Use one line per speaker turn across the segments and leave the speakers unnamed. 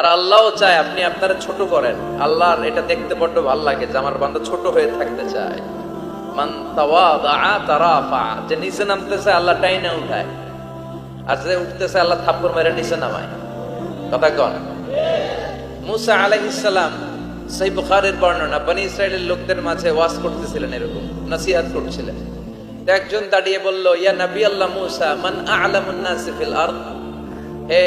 আর আল্লাহও চায় আপনি আপনারা ছোট করেন। আল্লাহর এটা দেখতে বড্ড ভালো লাগে যে আমার বান্দা ছোট হয়ে থাকতে চায়। মান তারাফা, যে নিচে নামতেছে আল্লাহ টাইনা উঠায়। আর যে উঠতেছে আল্লাহ থাপ্পড় মেরে নিচে নামায়। কথা কন। মুসা আলাইহিসসালাম সেই বুখারের বর্ণনা, বনি ইসরায়েলের লোকদের মাঝে ওয়াজ করতেছিলেন এরকম, নসিহাত করছিলেন। একজন দাঁড়িয়ে বলল, ইয়া নবী আল্লাহ মুসা, মান আ'লামুন নাস ফিল আরদ? হে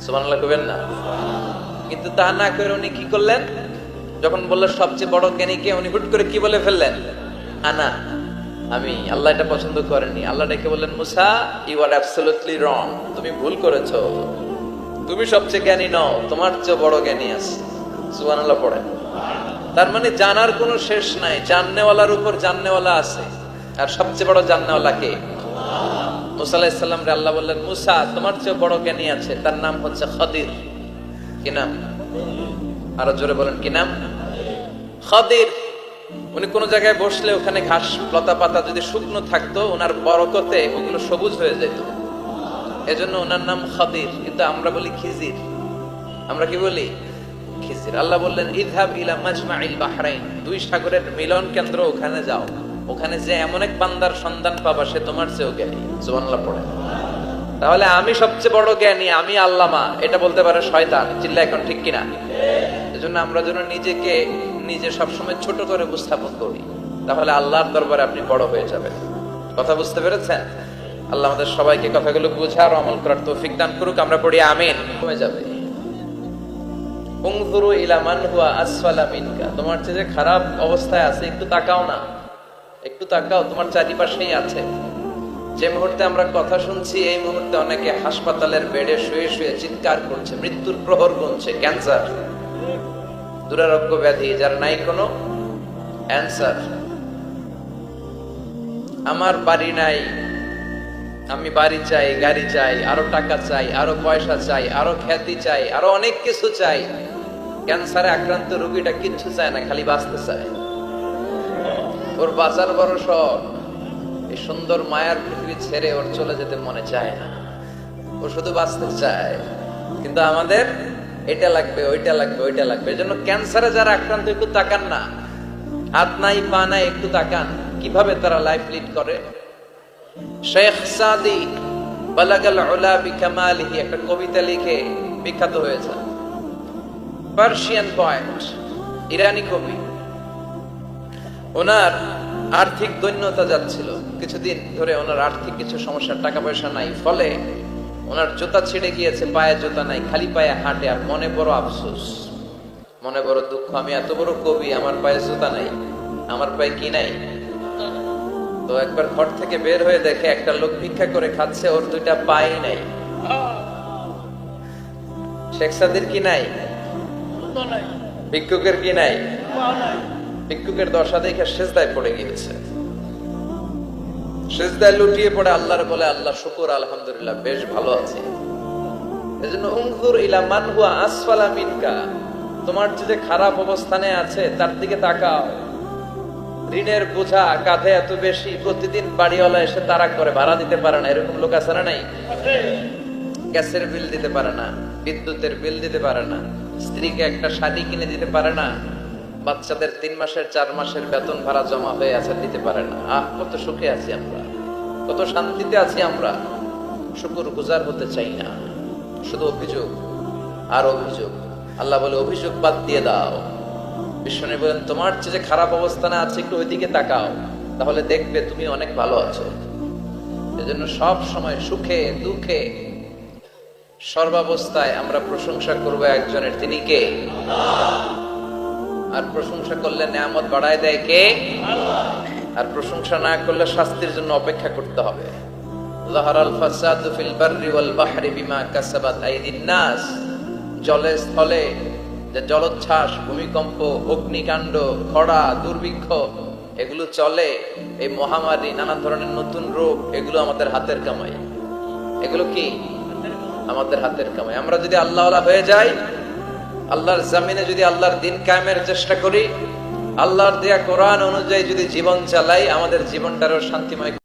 সুবহানাল্লাহ কবেন না? কিন্তু তা না করে উনি কি করলেন? যখন বলল সবচেয়ে বড় জ্ঞানীকে উনি হুট করে কি বলে ফেললেন? আনা, আমি আল্লাহ এটা পছন্দ করেনি আল্লাহ ডেকে বললেন, মুসা ইউ আর অ্যাবসলিউটলি রং তুমি ভুল করেছ। তুমি সবচেয়ে জ্ঞানী নও, তোমার চেয়ে বড় জ্ঞানী আছে। সুবহানাল্লাহ পড়েন। তার মানে জানার কোনো শেষ নাই। জাননেওয়ালার উপর জাননেওয়ালা আছে। আর সবচেয়ে বড় জাননেওয়ালা কে? মুসা রে আল্লাহ বললেন, মুসা, তোমার চেয়ে বড় জ্ঞানী আছে, তার নাম হচ্ছে খদির। কি নাম? আরও জোরে বলেন, কি নাম? খদির। উনি কোন জায়গায় বসলে ওখানে ঘাস, লতা পাতা যদি শুকনো থাকতো, ওনার বরকতে ওগুলো সবুজ হয়ে যেত। এজন্য ওনার নাম খদির, কিন্তু আমরা বলি খিজির। আমরা কি বলি? খিজির। আল্লাহ বললেন ইদহাব ইলা মাজমাইল বাহরাইন, দুই সাগরের মিলন কেন্দ্র ওখানে যাও। ওখানে যে এমন এক বান্দার সন্ধান পাবা, সে তোমার চেয়েও জ্ঞানী। সুবহানাল্লাহ, পড়ে। তাহলে আমি সবচেয়ে বড় জ্ঞানী, আমি আল্লামা, এটা বলতে পারে শয়তান। চিল্লা এখন ঠিক কিনা? এজন্য আমরা যেন নিজেকে, নিজে সবসময় ছোট করে উপস্থাপন করি। তাহলে আল্লাহর দরবারে আপনি বড় হয়ে যাবেন। কথা বুঝতে পেরেছেন? আল্লাহ আমাদের সবাইকে কথাগুলো বুঝার ও আমল করার তৌফিক দান করুক, আমরা পড়ি আমিন। যাবে। মান হুয়া মিনকা। তোমার চেয়ে যে খারাপ অবস্থায় আছে, একটু তাকাও না। একটু তাকাও, তোমার চারিপাশেই আছে। যে মুহূর্তে আমরা কথা শুনছি, এই মুহূর্তে অনেকে হাসপাতালের বেডে শুয়ে শুয়ে চিৎকার করছে, মৃত্যুর প্রহর গুনছে, ক্যান্সার। দুরারোগ্য ব্যাধি, যার নাই কোনো অ্যান্সার। আমার বাড়ি নাই, আমি বাড়ি চাই, গাড়ি চাই, আরও টাকা চাই, আরও পয়সা চাই, আরও খ্যাতি চাই, আরও অনেক কিছু চাই। ক্যান্সারে আক্রান্ত রোগীটা কিচ্ছু চায় না, খালি বাঁচতে চায়। ওর বাজার বড় শখ এই সুন্দর মায়ার পৃথিবী ছেড়ে ওর চলে যেতে মনে চায় না। ও শুধু বাঁচতে চায়। কিন্তু আমাদের এটা লাগবে, ওইটা লাগবে ওইটা লাগবে। এই জন্য ক্যান্সারে যারা আক্রান্ত, একটু তাকান না। হাত নাই, পা নাই, একটু তাকান। কীভাবে তারা লাইফ লিড করে? শেখ সাদি বালাগাল উলা বিকামালিহি একটা কবিতা লিখে বিখ্যাত হয়েছে। পার্সিয়ান পয়েন্ট, ইরানি কবি। ওনার আর্থিক দৈন্যতা যাচ্ছিল। কিছুদিন ধরে ওনার আর্থিক কিছু সমস্যা টাকা পয়সা নাই। ফলে ওনার জুতা ছিঁড়ে গিয়েছে, পায়ে জুতা নাই, খালি পায়ে হাঁটে। আর মনে বড় আফসোস, মনে বড় দুঃখ, আমি এত বড় কবি, আমার পায়ে জুতা নাই, আমার পায়ে কি নাই? তো একবার ঘর থেকে বের হয়ে দেখে একটা লোক ভিক্ষা করে খাচ্ছে, ওর দুইটা পাই নাই। শেখ সাদির কি নাই? ভিক্ষুকের কি নাই? ভিক্ষুকের দশা দেখে সেজদায় পড়ে গিয়েছে। সেজদায় লুটিয়ে পড়ে আল্লাহর বলে, আল্লাহ, শুকুর, আলহামদুলিল্লাহ, বেশ ভালো আছে। তোমার যে খারাপ অবস্থানে আছে, তার দিকে তাকাও। ঋণের বোঝা কাঁধে এত বেশি, প্রতিদিন বাড়িওয়ালা এসে তারা করে, ভাড়া দিতে পারে না। এরকম লোক আছে না নাই? গ্যাসের বিল দিতে পারে না, বিদ্যুতের বিল দিতে পারে না, স্ত্রীকে একটা শাড়ি কিনে দিতে পারে না। বাচ্চাদের তিন মাসের, চার মাসের বেতন ভাড়া জমা হয়ে আছে, দিতে পারে না। আহ, কত সুখে আছি আমরা। কত শান্তিতে আছি আমরা। শুকুর গুজার হতে চাই না। শুধু অভিযোগ আর অভিযোগ। আল্লাহ বলে, অভিযোগ বাদ দিয়ে দাও। বিশ্বনী বলেন, তোমার চেয়ে যে খারাপ অবস্থানে আছে, একটু ওইদিকে তাকাও। তাহলে দেখবে তুমি অনেক ভালো আছো। এজন্য সব সময় সুখে, দুঃখে সর্বাবস্থায় আমরা প্রশংসা করব একজনের। তিনি কে? আর প্রশংসা করলে নেয়ামত বাড়ায় দেয় কে? আর প্রশংসা না করলে শাস্তির জন্য অপেক্ষা করতে হবে। ফাসাদু ফিল বিমা স্থলে জলোচ্ছ্বাস ভূমিকম্প অগ্নিকাণ্ড দুর্ভিক্ষ এগুলো চলে এই মহামারী নানা ধরনের নতুন রোগ এগুলো আমাদের হাতের কামাই। এগুলো কি? আমাদের হাতের কামাই। আমরা যদি আল্লাহ হয়ে যাই আল্লাহর জামিনে যদি আল্লাহর দিন কায়েমের চেষ্টা করি, আল্লাহর দেয়া কোরআন অনুযায়ী যদি জীবন চালাই, আমাদের জীবনটারও শান্তিময়